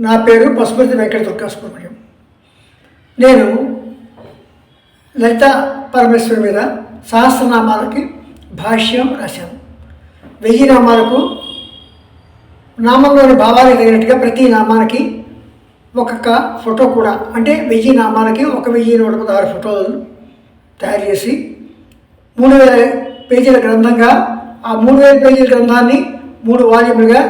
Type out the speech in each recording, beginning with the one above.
నా పేరు పశుపతి వెంకట దుర్గా సుబ్రహ్మణ్యం నేను లలిత పరమేశ్వరి మీద సహస్రనామాలకి భాష్యం రాశాను. వెయ్యి నామాలకు నామంలోని భావాలకు తగినట్టుగా ప్రతి నామానికి ఒక్కొక్క ఫోటో కూడా అంటే వెయ్యి నామాలకి ఒక వెయ్యి నూట పదహారు ఫోటోలు తయారు చేసి మూడు వేల పేజీల గ్రంథంగా ఆ మూడు వేల పేజీల గ్రంథాన్ని మూడు వాల్యూములుగా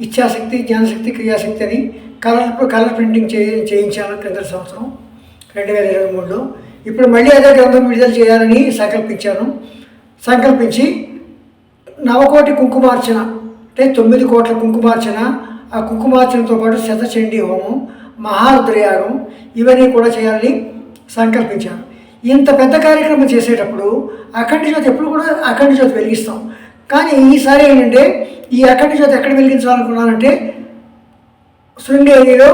ఇచ్ఛాశక్తి జ్ఞానశక్తి క్రియాశక్తి అని కలర్ కలర్ ప్రింటింగ్ చే చేయించాను క్రింద సంవత్సరం రెండు వేల ఇరవై మూడులో. ఇప్పుడు మళ్ళీ అదే గ్రంథం విడుదల చేయాలని సంకల్పించాను. సంకల్పించి నవకోటి కుంకుమార్చన అంటే తొమ్మిది కోట్ల కుంకుమార్చన ఆ కుంకుమార్చనతో పాటు శతచండీ హోమం మహారుద్రయాగం ఇవన్నీ కూడా చేయాలని సంకల్పించాను. ఇంత పెద్ద కార్యక్రమం చేసేటప్పుడు అఖండ జ్యోతి ఎప్పుడు కూడా అఖండ జ్యోతి వెలిగిస్తాం. కానీ ఈసారి ఏంటంటే ఈ అఖండ జ్యోతి ఎక్కడ వెలిగించాలనుకున్నానంటే శృంగేరిలో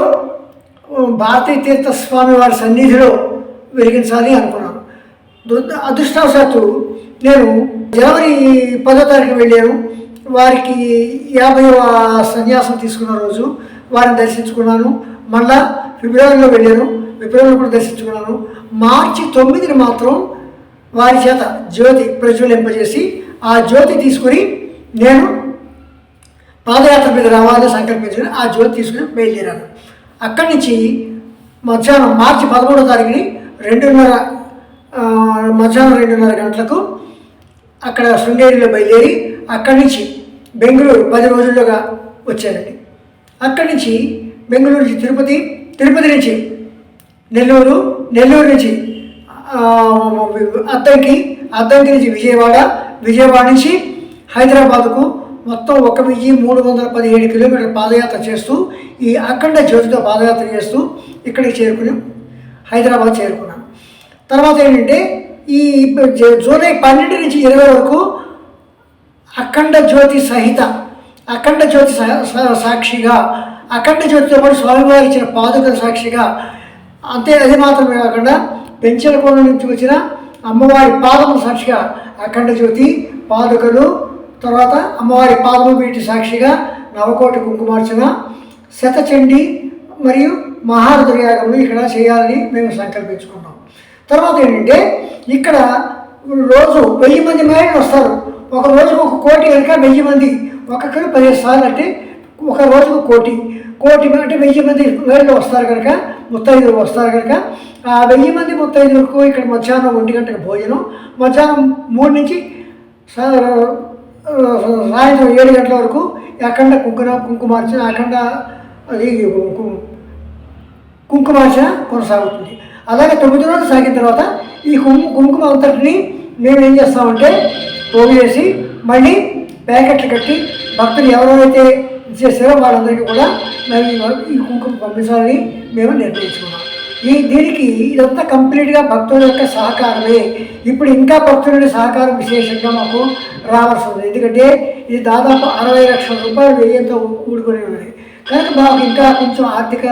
భారతీ తీర్థ స్వామి వారి సన్నిధిలో వెలిగించాలి అనుకున్నాను. దురద అదృష్టవశాత్తు నేను జనవరి పదో తారీఖు వెళ్ళాను. వారికి యాభై సన్యాసం తీసుకున్న రోజు వారిని దర్శించుకున్నాను. మళ్ళా ఫిబ్రవరిలో వెళ్ళాను. ఫిబ్రవరిలో కూడా దర్శించుకున్నాను. మార్చి తొమ్మిదిని మాత్రం వారి చేత జ్యోతి ప్రజ్వలింపజేసి ఆ జ్యోతి తీసుకుని నేను పాదయాత్ర మీద రావాలని సంకల్పించుకుని ఆ జ్యోతి తీసుకుని బయలుదేరాను అక్కడి నుంచి మధ్యాహ్నం మార్చి పదమూడో తారీఖుని రెండున్నర మధ్యాహ్నం రెండున్నర గంటలకు అక్కడ శృంగేరిలో బయలుదేరి అక్కడి నుంచి బెంగళూరు పది రోజుల్లోగా వచ్చానండి అక్కడి నుంచి బెంగళూరు నుంచి తిరుపతి తిరుపతి నుంచి నెల్లూరు నెల్లూరు నుంచి అద్దంకి అద్దంకి నుంచి విజయవాడ విజయవాడ నుంచి హైదరాబాద్కు మొత్తం ఒక వెయ్యి మూడు వందల పదిహేడు కిలోమీటర్ల పాదయాత్ర చేస్తూ ఈ అఖండ జ్యోతితో పాదయాత్ర చేస్తూ ఇక్కడికి చేరుకుని హైదరాబాద్ చేరుకున్నాను తర్వాత ఏంటంటే ఈ జూలై పన్నెండు నుంచి ఇరవై వరకు అఖండ జ్యోతి సహిత అఖండ జ్యోతి సాక్షిగా అఖండ జ్యోతితో పాటు స్వామివారు ఇచ్చిన పాదుకల సాక్షిగా అంతే అది మాత్రమే కాకుండా పెంచలకోన నుంచి వచ్చిన అమ్మవారి పాదముల సాక్షిగా అఖండ జ్యోతి పాదుకలు తర్వాత అమ్మవారి పాదము వీటి సాక్షిగా నవకోటి కుంకుమార్చన శతచండి మరియు మహారుద్రయాగములు ఇక్కడ చేయాలని మేము సంకల్పించుకున్నాం. తర్వాత ఏంటంటే ఇక్కడ రోజు వెయ్యి మంది మహిళలు వస్తారు. ఒక రోజుకు ఒక కోటి కనుక వెయ్యి మంది ఒక్కొక్కరు పదిహేను సార్లు అంటే ఒక రోజుకు కోటి. కోటి అంటే వెయ్యి మంది మహిళలు వస్తారు కనుక ముత్తైదులు వస్తారు కనుక. ఆ వెయ్యి మంది ముత్తైదులకు ఇక్కడ మధ్యాహ్నం ఒంటి గంటకు భోజనం. మధ్యాహ్నం మూడు నుంచి సాయంత్రం ఏడు గంటల వరకు అఖండ కుంకుమ కుంకుమార్చన అఖండ అది కుంకుమార్చ కొనసాగుతుంది. అలాగే తొమ్మిది రోజులు సాగిన తర్వాత ఈ కుంకు కుంకుమ అంతటిని మేము ఏం చేస్తామంటే పోగు చేసి మళ్ళీ ప్యాకెట్లు కట్టి భక్తులు ఎవరెవరైతే చేస్తారో వాళ్ళందరికీ కూడా మేము ఈ కుంకుమ పంపించాలని మేము నిర్ణయించుకున్నాం. ఈ దీనికి ఇదంతా కంప్లీట్గా భక్తుల యొక్క సహకారమే. ఇప్పుడు ఇంకా భక్తుల సహకారం విశేషంగా మాకు రావాల్సి ఉంది. ఎందుకంటే ఇది దాదాపు అరవై లక్షల రూపాయలు వ్యయంతో కూడుకొని ఉన్నది. కనుక మాకు ఇంకా కొంచెం ఆర్థిక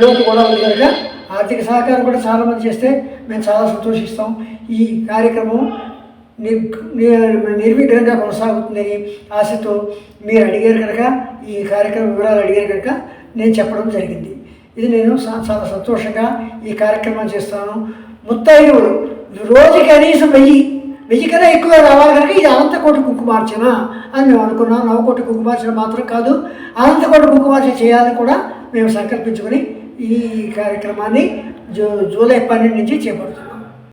లోపు లోటు కూడా ఉంది కనుక ఆర్థిక సహకారం కూడా చాలామంది చేస్తే మేము చాలా సంతోషిస్తాం. ఈ కార్యక్రమం నిర్విఘ్నంగా కొనసాగుతుందని ఆశతో మీరు అడిగారు కనుక ఈ కార్యక్రమం వివరాలు అడిగారు కనుక నేను చెప్పడం జరిగింది. ఇది నేను చాలా సంతోషంగా ఈ కార్యక్రమం చేస్తాను. ముత్తైదువులు రోజు కనీసం వెయ్యి వెయ్యి కన్నా ఎక్కువ రావాలి కనుక ఇది అనంతకోటి కుంకుమార్చన అని మేము అనుకున్నాం. నవకోటి కుంకుమార్చన మాత్రం కాదు. అనంతకోటి కుంకుమార్చన చేయాలని కూడా మేము సంకల్పించుకొని ఈ కార్యక్రమాన్ని జూ జూలై పన్నెండు నుంచి చేపడుతున్నాం.